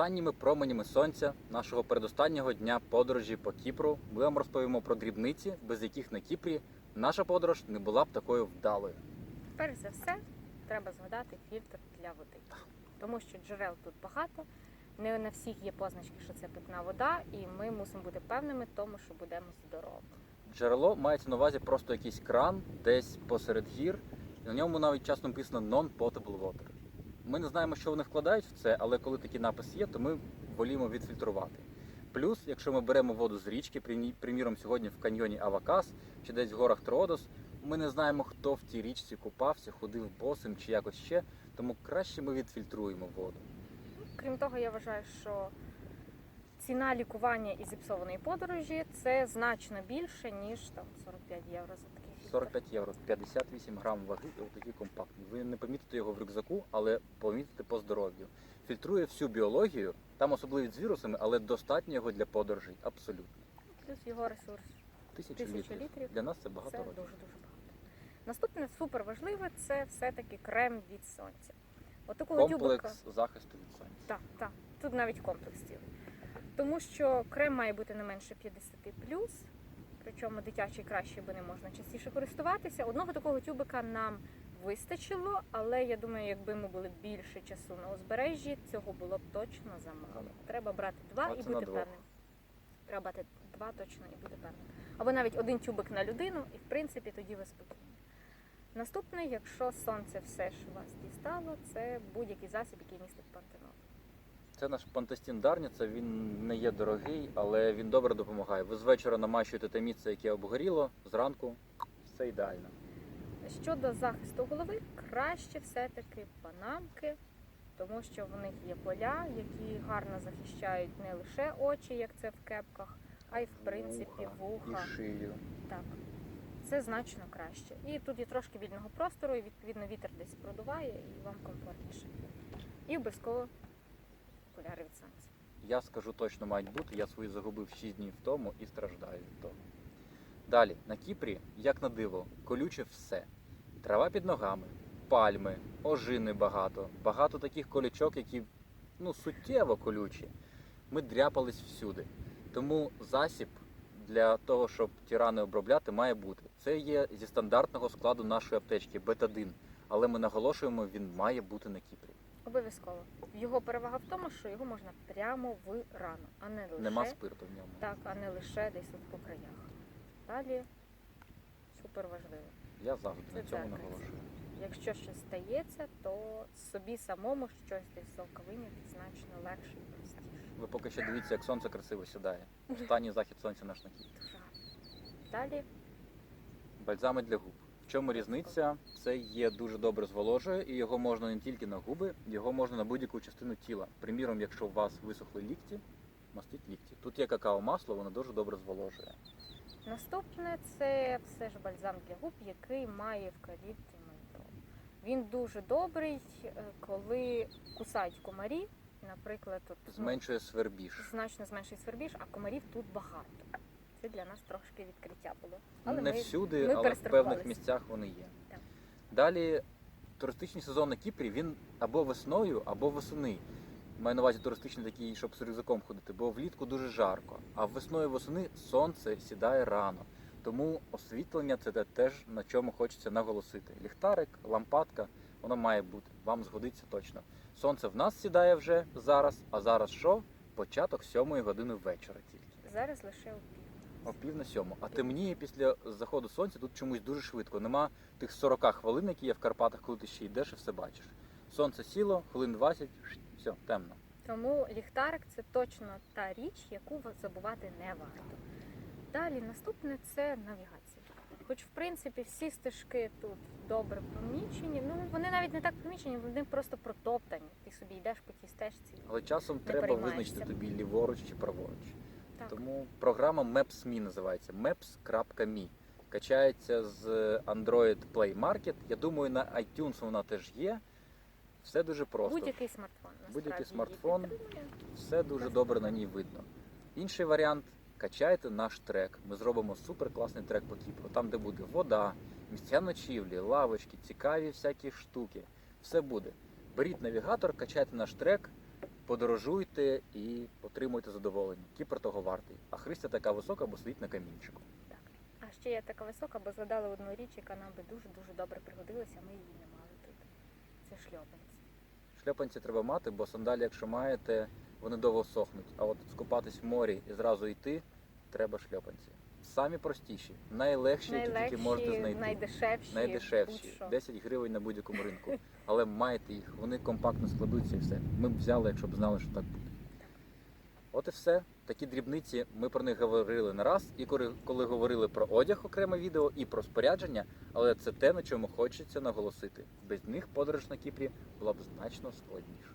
останніми променями сонця нашого передостаннього дня подорожі по Кіпру ми вам розповімо про дрібниці, без яких на Кіпрі наша подорож не була б такою вдалою. Перш за все, треба згадати фільтр для води, тому що джерел тут багато. Не на всіх є позначки, що це питна вода, і ми мусимо бути певними тому, що будемо здорові. Джерело мається на увазі просто якийсь кран десь посеред гір, і на ньому навіть часто написано non-potable water. Ми не знаємо, що вони вкладають в це, але коли такий напис є, то ми воліємо відфільтрувати. Плюс, якщо ми беремо воду з річки, приміром, сьогодні в каньйоні Авакас чи десь в горах Тродос, ми не знаємо, хто в тій річці купався, ходив босим чи якось ще, тому краще ми відфільтруємо воду. Крім того, я вважаю, що ціна лікування і зіпсованої подорожі це значно більше, ніж там 45 євро за такий фільтр. 45 євро, 58 грам ваги і отакий компактний. Ви не помітите його в рюкзаку, але помітите по здоров'ю. Фільтрує всю біологію, там особливість з вірусами, але достатньо його для подорожей. Абсолютно. Плюс його ресурс. Тисячу, Тисячу літрів. літрів. Для нас це багато Це років. дуже дуже багато. Наступне супер важливе це все-таки крем від сонця. От такого тюбика. Комплекс захисту від сонця. Так, так. Тут навіть комплекс цілий. Тому що крем має бути не менше 50 причому дитячий краще, бо не можна частіше користуватися. Одного такого тюбика нам вистачило, але я думаю, якби ми були більше часу на узбережжі, цього було б точно замало. Треба брати два і бути певним. Треба брати два точно і бути певним. Або навіть один тюбик на людину, і в принципі тоді ви спокійні. Наступне, якщо сонце все ж вас дістало, це будь-який засіб, який містить пантенол. Це наш пантестін Дарніця, він не є дорогий, але він добре допомагає. Ви з вечора намащуєте те місце, яке обгоріло, зранку все ідеально. Щодо захисту голови, краще все-таки панамки, тому що в них є поля, які гарно захищають не лише очі, як це в кепках, а й в принципі вуха. і шию. Так, це значно краще. І тут є трошки вільного простору, і відповідно вітер десь продуває, і вам комфортніше. І обов'язково окуляри від сонця. Я скажу точно мають бути. Я свої загубив 6 днів тому і страждаю від того. Далі, на Кіпрі, як на диво, колюче все. Трава під ногами, пальми, ожини багато, багато таких колючок, які ну, суттєво колючі. Ми дряпались всюди. Тому засіб для того, щоб ті рани обробляти, має бути. Це є зі стандартного складу нашої аптечки бетадин. Але ми наголошуємо, він має бути на Кіпрі. Обов'язково. Його перевага в тому, що його можна прямо в рану, а не лише Нема спирту в ньому. Так, а не лише десь от по краях. Далі супер важливо. Я завжди Це на цьому так, наголошую. Якщо щось стається, то собі самому щось десь з значно легше і простіше. Ви поки що дивіться, як сонце красиво сідає. Останній захід сонця наш на Кіпрі. Далі Бальзами для губ. В чому різниця? Це є дуже добре зволожує, і його можна не тільки на губи, його можна на будь-яку частину тіла. Приміром, якщо у вас висохли лікті, мастіть лікті. Тут є какао-масло, воно дуже добре зволожує. наступне це все ж бальзам для губ, який має евкаліпт і ментол. Він дуже добрий, е, коли кусають комарі, наприклад, тут ну, Зменшує свербіж. значно зменшує свербіж, а комарів тут багато. Це для нас трошки відкриття було. Але не ми всюди, ми але в певних місцях вони є. Так. Далі туристичний сезон на Кіпрі він або весною, або восени. Маю на увазі туристичний такий, щоб з рюкзаком ходити, бо влітку дуже жарко. А весною восени сонце сідає рано. Тому освітлення це те теж на чому хочеться наголосити. Ліхтарик, лампадка, воно має бути. Вам згодиться точно. Сонце в нас сідає вже зараз, а зараз що? Початок сьомої години вечора тільки. зараз лише у О пів на сьому. А темніє після заходу сонця тут чомусь дуже швидко. Нема тих 40 хвилин, які є в Карпатах, коли ти ще йдеш і все бачиш. Сонце сіло, хвилин 20, все, темно. Тому ліхтарик це точно та річ, яку забувати не варто. Далі наступне це навігація. Хоч в принципі всі стежки тут добре промічені, ну вони навіть не так промічені, вони просто протоптані. Ти собі йдеш по тій стежці. Але часом треба визначити тобі ліворуч чи праворуч. Так. Тому програма Maps.me називається Maps.me. Качається з Android Play Market. Я думаю, на iTunes вона теж є. Все дуже просто. Будь-який смартфон. Будь-який смартфон. Все дуже добре на ній видно. Інший варіант качайте наш трек. Ми зробимо супер класний трек по Кіпру, там, де буде вода, місця ночівлі, лавочки, цікаві всякі штуки. Все буде. Беріть навігатор, качайте наш трек, Подорожуйте і отримуйте задоволення. Кіпр того вартий. А Христя така висока, бо сидить на камінчику. А ще я така висока, бо згадала одну річ, яка нам би дуже-дуже добре пригодилася, ми її не мали тут. Це шльопанці. Шльопанці треба мати, бо сандалі, якщо маєте, вони довго сохнуть. А от скупатись в морі і зразу йти, треба шльопанці. Самі простіші, найлегші, які тільки можете знайти. найдешевші. Найдешевші, 10 гривень на будь-якому ринку. Але майте їх, вони компактно складуться і все. Ми б взяли, якщо б знали, що так буде. От і все. Такі дрібниці ми про них говорили не раз, і коли, коли говорили про одяг окреме відео і про спорядження, але це те, на чому хочеться наголосити. Без них подорож на Кіпрі була б значно складніша.